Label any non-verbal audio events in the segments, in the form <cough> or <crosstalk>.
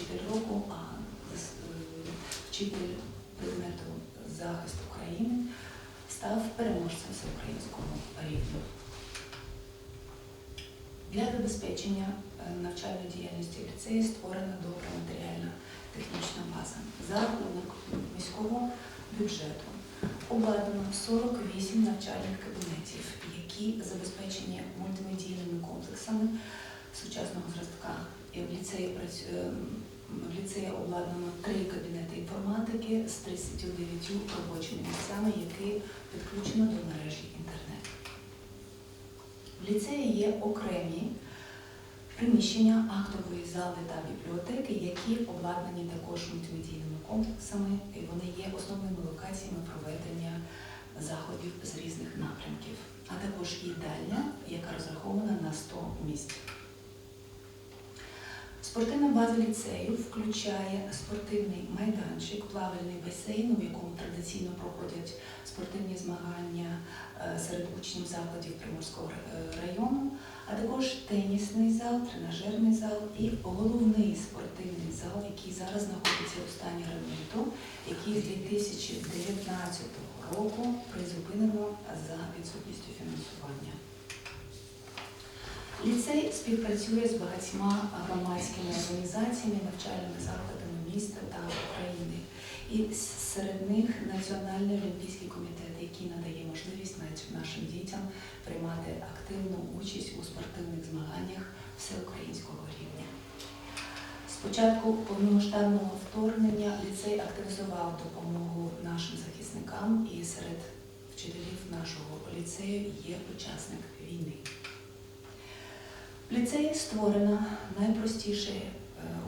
вчитель року, а е, вчитель предмету захист України став переможцем всеукраїнського рівня. Для забезпечення е, навчальної діяльності ліцею створена добра матеріальна технічна база. За рахунок міського бюджету обладнано 48 навчальних кабінетів, які забезпечені мультимедійними комплексами сучасного зразка. В ліцеї працю- е, в ліцеї обладнано три кабінети інформатики з 39 робочими місцями, які підключено до мережі інтернет. В ліцеї є окремі приміщення актової зали та бібліотеки, які обладнані також мультимедійними комплексами, і вони є основними локаціями проведення заходів з різних напрямків, а також їдальня, яка розрахована на 100 місць. Спортивна база ліцею включає спортивний майданчик, плавальний басейн, у якому традиційно проходять спортивні змагання е, серед учнів закладів Приморського е, району, а також тенісний зал, тренажерний зал і головний спортивний зал, який зараз знаходиться у стані ремонту, який з 2019 року призупинено за відсутністю фінансування. Ліцей співпрацює з багатьма громадськими організаціями, навчальними закладами міста та України. І серед них Національний олімпійський комітет, який надає можливість наш- нашим дітям приймати активну участь у спортивних змаганнях всеукраїнського рівня. З початку повномасштабного вторгнення ліцей активізував допомогу нашим захисникам, і серед вчителів нашого ліцею є учасник війни. В ліцеї створено найпростіше е,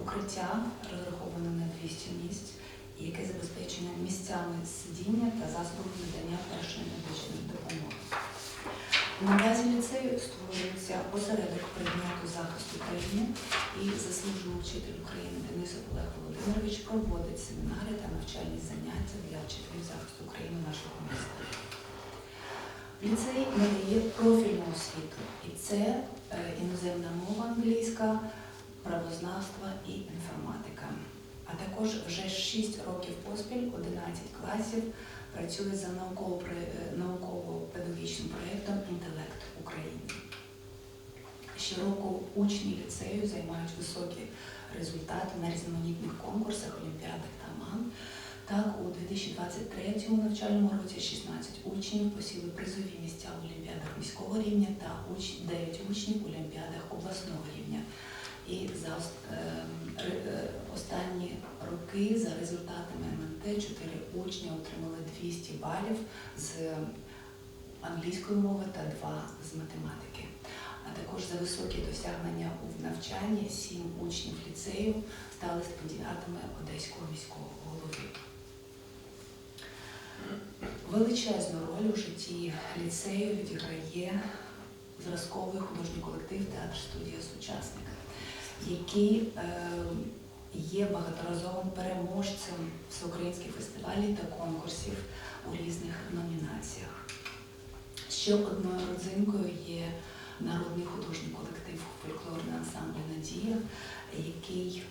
укриття, розраховане на 200 місць, яке забезпечено місцями сидіння та засобами надання першої медичної допомоги. На базі ліцею створюється осередок предмету захисту країни і заслужений вчитель України Денисов Олег Володимирович проводить семінари та навчальні заняття для вчителів захисту України нашого міста. Ліцей надає профільну освіту, і це е, іноземна мова англійська, правознавство і інформатика. А також вже 6 років поспіль, 11 класів, працює за е, науково-педагогічним проєктом Інтелект України. Щороку учні ліцею займають високі результати на різноманітних конкурсах, олімпіадах та МАН. Так, у 2023 навчальному році 16 учнів посіли призові місця в олімпіадах міського рівня та 9 учнів в олімпіадах обласного рівня. І за ре- е, останні роки за результатами МНТ 4 учні отримали 200 балів з англійської мови та 2 з математики. А також за високі досягнення у навчанні 7 учнів ліцею стали стипендіатами Одеського міського голови. Величезну роль у житті ліцею відіграє зразковий художній колектив Театр студія Сучасник, який е, є багаторазовим переможцем всеукраїнських фестивалів та конкурсів у різних номінаціях. Ще одною родзинкою є народний художній колектив фольклорний ансамбль Надія, який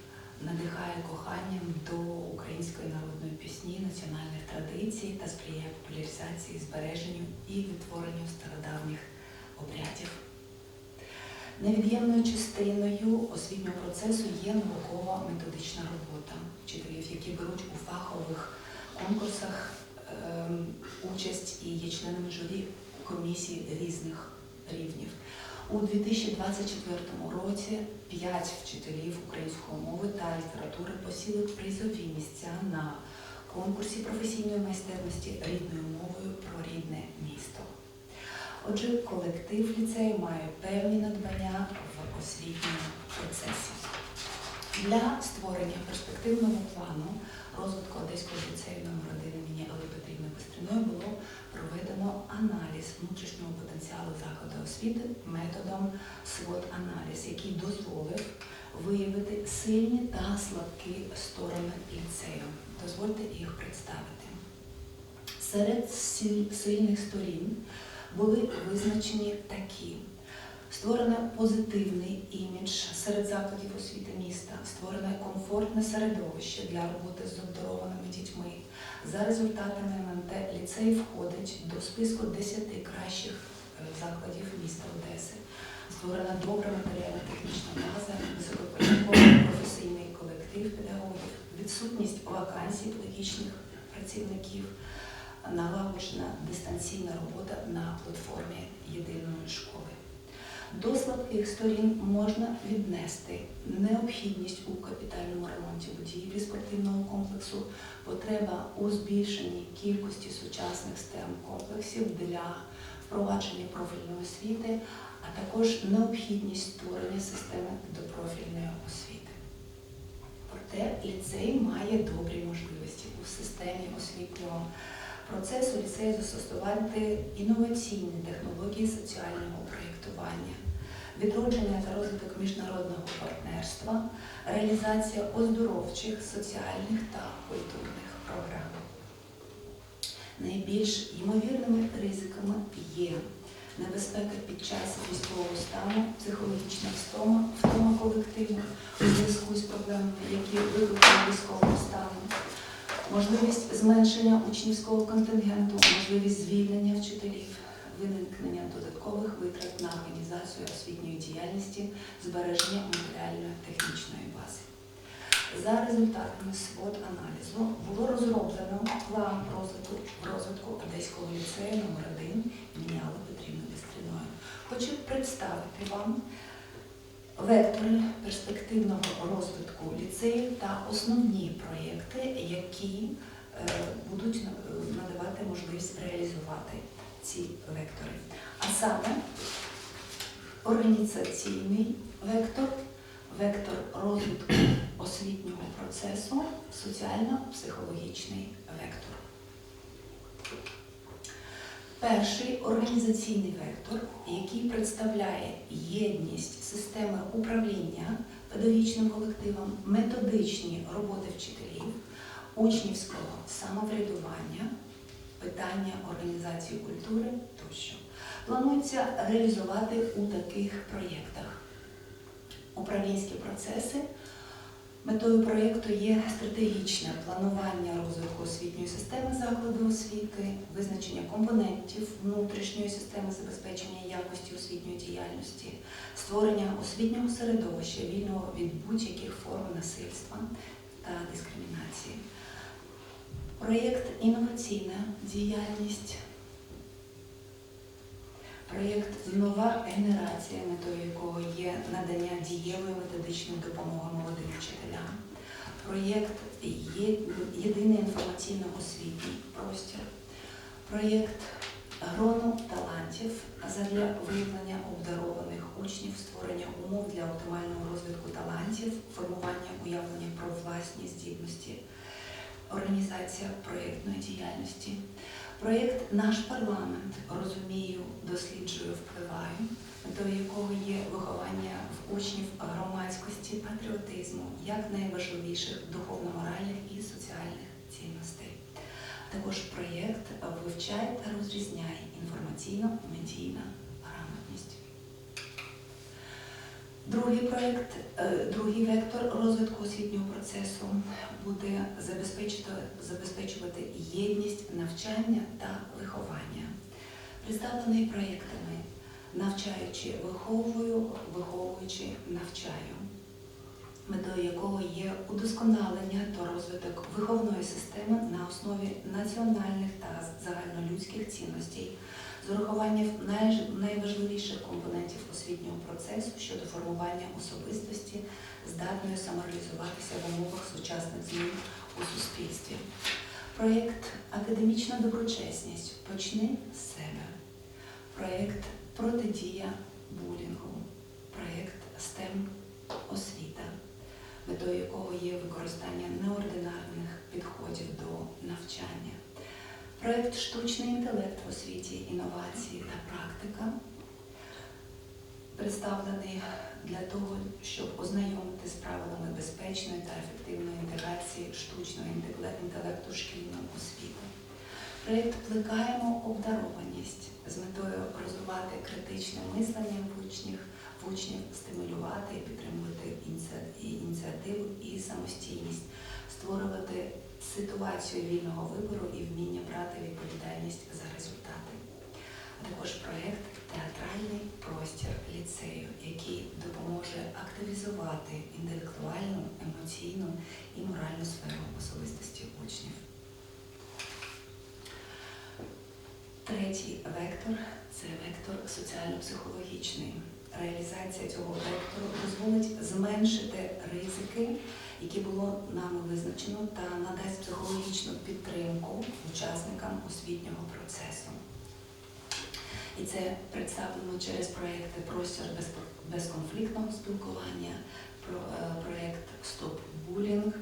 надихає коханням до української народної пісні, національних традицій та сприяє популяризації, збереженню і відтворенню стародавніх обрядів. Невід'ємною частиною освітнього процесу є наукова методична робота вчителів, які беруть у фахових конкурсах ем, участь і є членами журі комісій різних рівнів. У 2024 році 5 вчителів української мови та літератури посіли призові місця на конкурсі професійної майстерності рідною мовою про рідне місто. Отже, колектив ліцею має певні надбання в освітньому процесі. Для створення перспективного плану розвитку Одеського ліцею номер 1 імені Алли Петрівни Бестріної було проведено аналіз внутрішнього потенціалу закладу освіти методом свод-аналіз, який дозволив виявити сильні та слабкі сторони ліцею. Дозвольте їх представити. Серед сильних сторін були визначені такі Створено позитивний імідж серед закладів освіти міста, створене комфортне середовище для роботи з обдарованими дітьми. За результатами МНТ ліцей входить до списку 10 кращих е, закладів міста Одеси. Створена добра матеріально-технічна база, висококваліфікований професійний колектив педагогів, відсутність вакансій педагогічних працівників, налагоджена дистанційна робота на платформі єдиної школи. До слабких сторін можна віднести необхідність у капітальному ремонті будівлі спортивного комплексу, потреба у збільшенні кількості сучасних STEM комплексів для впровадження профільної освіти, а також необхідність створення системи допрофільної освіти. Проте ліцей має добрі можливості у системі освітнього процесу ліцею застосувати інноваційні технології соціального проєктування, відродження та розвиток міжнародного партнерства, реалізація оздоровчих, соціальних та культурних програм. Найбільш ймовірними ризиками є небезпека під час військового стану, психологічна втома, втома колективу у зв'язку з проблемами, які викликали військового стану, можливість зменшення учнівського контингенту, можливість звільнення вчителів, виникнення додаткових витрат на організацію освітньої діяльності, збереження матеріально-технічної. За результатами свод аналізу було розроблено план розвитку, розвитку Одеського ліцею номер 1 імені Алли Петрівни Лістріної. Хочу представити вам вектори перспективного розвитку ліцею та основні проєкти, які е, будуть надавати можливість реалізувати ці вектори. А саме організаційний вектор, вектор розвитку освітнього процесу, соціально-психологічний вектор. Перший організаційний вектор, який представляє єдність системи управління педагогічним колективом, методичні роботи вчителів, учнівського самоврядування, питання організації культури тощо, планується реалізувати у таких проєктах. Управлінські процеси Метою проєкту є стратегічне планування розвитку освітньої системи закладу освіти, визначення компонентів внутрішньої системи забезпечення якості освітньої діяльності, створення освітнього середовища вільного від будь-яких форм насильства та дискримінації. Проєкт інноваційна діяльність. Проєкт Нова генерація, метою якого є надання дієвої методичної допомоги молодим вчителям. Проєкт Єдиний інформаційно-освітній простір. Проєкт Грону талантів задля виявлення обдарованих учнів, створення умов для оптимального розвитку талантів, формування уявлення про власні здібності, організація проєктної діяльності. Проєкт Наш парламент розумію, досліджую, впливаю, до якого є виховання в учнів громадськості, патріотизму, як найважливіших духовно-моральних і соціальних цінностей. Також проєкт вивчає та розрізняє інформаційно-медійна Другий проєкт, е, другий вектор розвитку освітнього процесу буде забезпечити, забезпечувати єдність навчання та виховання. Представлений проєктами навчаючи виховую, виховуючи навчаю, метою якого є удосконалення та розвиток виховної системи на основі національних та загальнолюдських цінностей з урахуванням найважливіших компонентів освітнього процесу щодо формування особистості, здатної самореалізуватися в умовах сучасних змін у суспільстві. Проєкт Академічна доброчесність почни з себе. Проєкт Протидія булінгу. Проєкт STEM освіта, метою якого є використання неординарних підходів до навчання. Проєкт Штучний інтелект в освіті, інновації та практика представлений для того, щоб ознайомити з правилами безпечної та ефективної інтеграції штучного інтелекту в шкільну освіту. Проєкт плекаємо обдарованість з метою розвивати критичне мислення в учнів, в учнів стимулювати і підтримувати ініціативу і самостійність, створювати ситуацію вільного вибору і вміння брати відповідальність за результати. А також проєкт Театральний простір ліцею, який допоможе активізувати інтелектуальну, емоційну і моральну сферу особистості учнів. Третій вектор це вектор соціально-психологічний. Реалізація цього вектору дозволить зменшити ризики, які було нами визначено, та надасть психологічну підтримку учасникам освітнього процесу. І це представлено через проекти Простір безконфліктного спілкування, про- е, Стоп булінг,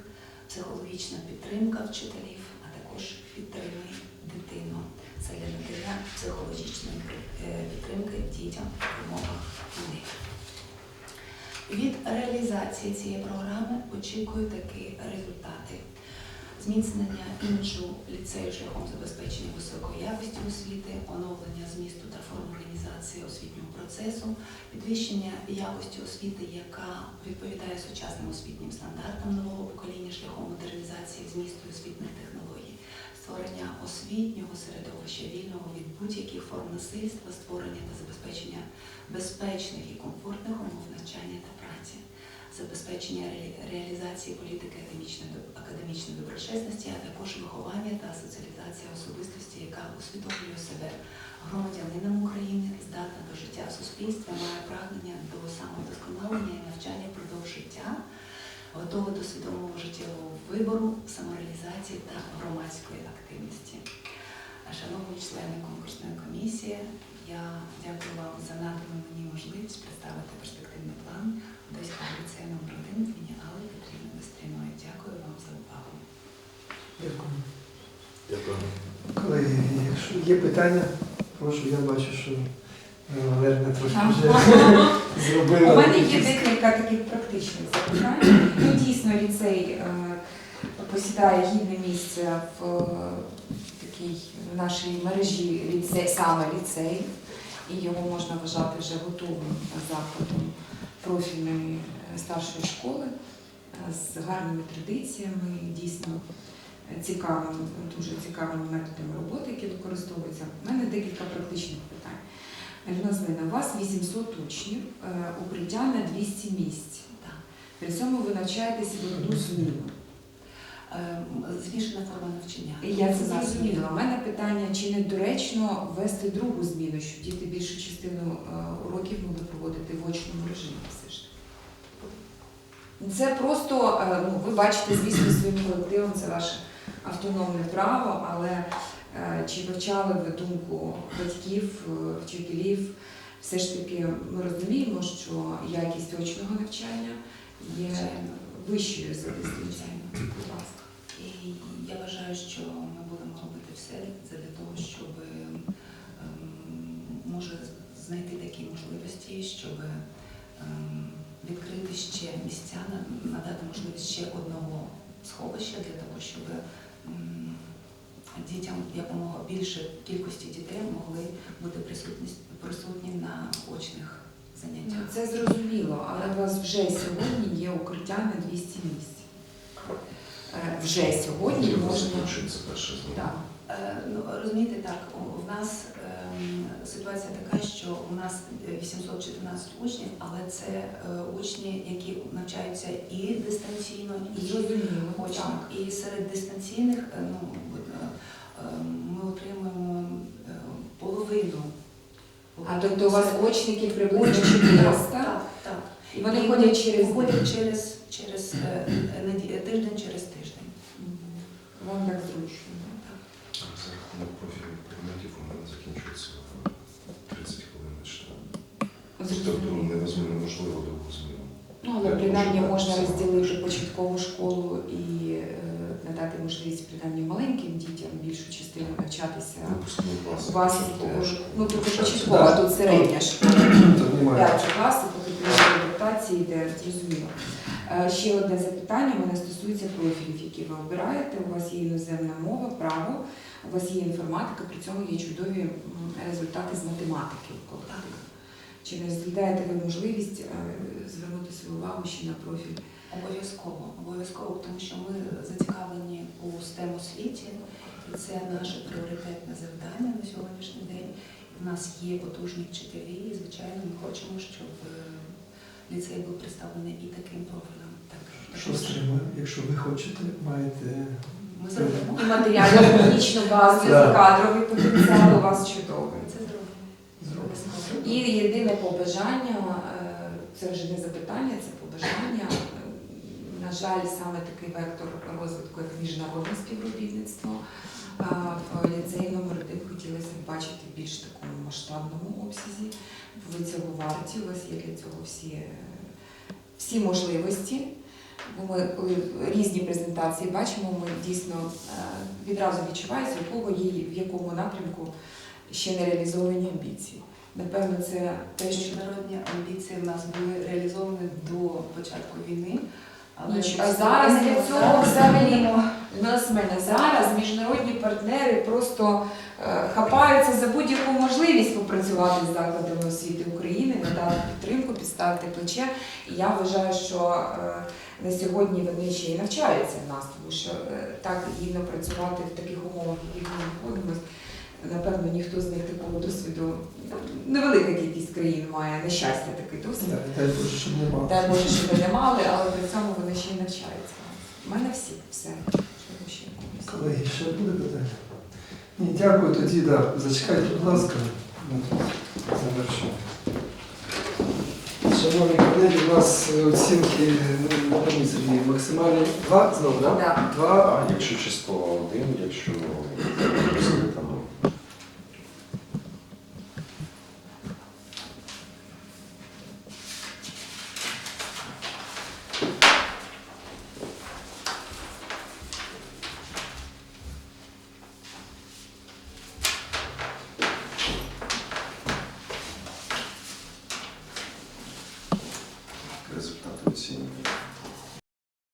психологічна підтримка вчителів, а також підтримуй дитину. Це для надання психологічної е, підтримки дітям в умовах війни. Від реалізації цієї програми очікую такі результати. Зміцнення іміджу ліцею шляхом забезпечення високої якості освіти, оновлення змісту та форм організації освітнього процесу, підвищення якості освіти, яка відповідає сучасним освітнім стандартам нового покоління шляхом модернізації змісту освітних технологій, створення освітнього середовища вільного від будь-яких форм насильства, створення та забезпечення безпечних і комфортних умов навчання та праці забезпечення ре- реалізації політики академічної, до- академічної доброчесності, а також виховання та соціалізація особистості, яка усвідомлює себе громадянином України, здатна до життя в суспільстві, має прагнення до самовдосконалення і навчання впродовж життя, готова до свідомого життєвого вибору, самореалізації та громадської активності. Шановні члени конкурсної комісії, я дякую вам за надану мені можливість представити перспективний план Одеського ліцею номер 1 імені Алли Петрівни Вестріної. Дякую вам за увагу. Дякую. Дякую. Колеги, якщо є питання, прошу, я бачу, що е, Валерія трошки вже <laughs> зробила. У мене є декілька таких практичних запитань. Ну, дійсно, ліцей е, посідає гідне місце в такій в нашій мережі ліцей, саме ліцей, і його можна вважати вже готовим закладом профільної е, старшої школи е, з гарними традиціями, дійсно е, цікавим, дуже цікавими методами роботи, які використовуються. У мене декілька практичних питань. Альона у вас 800 учнів, укриття на 200 місць. При цьому ви навчаєтеся в одну зміну. Ем, Змішана форма навчання. І Я це зрозуміла. У мене питання, чи не доречно ввести другу зміну, щоб діти більшу частину е, уроків могли проводити в очному режимі все ж таки. Це просто, е, ну, ви бачите, звісно, своїм колективом, це ваше автономне право, але е, чи вивчали ви думку батьків, вчителів? Все ж таки ми розуміємо, що якість очного навчання є вищою за дистанційну. Будь ласка. І я вважаю, що ми будемо робити все для того, щоб ем, може знайти такі можливості, щоб ем, відкрити ще місця, надати можливість ще одного сховища для того, щоб дітям якомога більше кількості дітей могли бути присутні, присутні на очних заняттях. Це зрозуміло, але у вас вже сьогодні є укриття на 200 місць. Е, Вже сьогодні можна. Так. Е, Ну, розумієте, так, у- в нас ем, ситуація така, що у нас 814 учнів, але це е, учні, які навчаються і дистанційно, і очно. І серед дистанційних ну, ми отримуємо половину. А тобто у вас очників приблизно 400, Так, так. і вони І ходять через ходять через, через тиждень через тиждень. Вам так зручно. За рахунок профільних предметів у мене закінчується 30 хвилин лише. Тобто невозможно, неможливо довгу зміну. Ну, але принаймні можна розділити початкову школу і е, надати можливість принаймні маленьким дітям більшу частину навчатися. У вас початкова е, ну тут початкова, Да. тут середня школа. П'ять класів, поки адаптації йде, зрозуміло. Е, Ще одне запитання мене стосується профілів, які ви обираєте. У вас є іноземна мова, право, у вас є інформатика, при цьому є чудові результати з математики у колективі. Чи не розглядаєте ви можливість е, звернути свою увагу ще на профіль? Обов'язково, обов'язково, тому що ми зацікавлені у STEM освіті, і це наше пріоритетне завдання на сьогоднішній день. У нас є потужні вчителі, і звичайно, ми хочемо, щоб е, ліцей був представлений і таким профілем. Що стримує? Якщо ви хочете, маєте ми зробимо. Матеріально технічну базу, кадровий потенціал у вас чудовий. Це зробимо. І єдине побажання, е, це вже не запитання, це побажання. Е, На жаль, саме такий вектор розвитку, як міжнародне співробітництво, е, в ліцеї номер один хотілося б бачити в більш такому масштабному обсязі. Ви цього варті, у вас є для цього всі, е, всі можливості. Бо ми коли різні презентації бачимо, ми дійсно е, відразу відчуваємо, у кого є в якому напрямку ще не реалізовані амбіції. Напевно, це те, що Міжнародні амбіції в нас були реалізовані до початку війни. Але Ніч- а зараз для цього взагалі- Людмила Семенівна, зараз міжнародні партнери просто е, хапаються за будь-яку можливість попрацювати з закладами освіти підставити плече. І я вважаю, що е, на сьогодні вони ще й навчаються в нас, тому що е, так гідно працювати в таких умовах, в яких ми знаходимося. Напевно, ніхто з них такого досвіду, невелика кількість країн має на щастя такий досвід. Дай Боже, щоб не мав. Дай Боже, щоб не мали, але при цьому вони ще й навчаються. У мене всі, все. Колеги, ще буде питання? Ні, дякую тоді, да. Зачекайте, будь ласка. Завершимо. Шановні колеги, у нас е, оцінки ну, Сергій, максимальні два знову, так? Да. Два. А якщо чисто один, якщо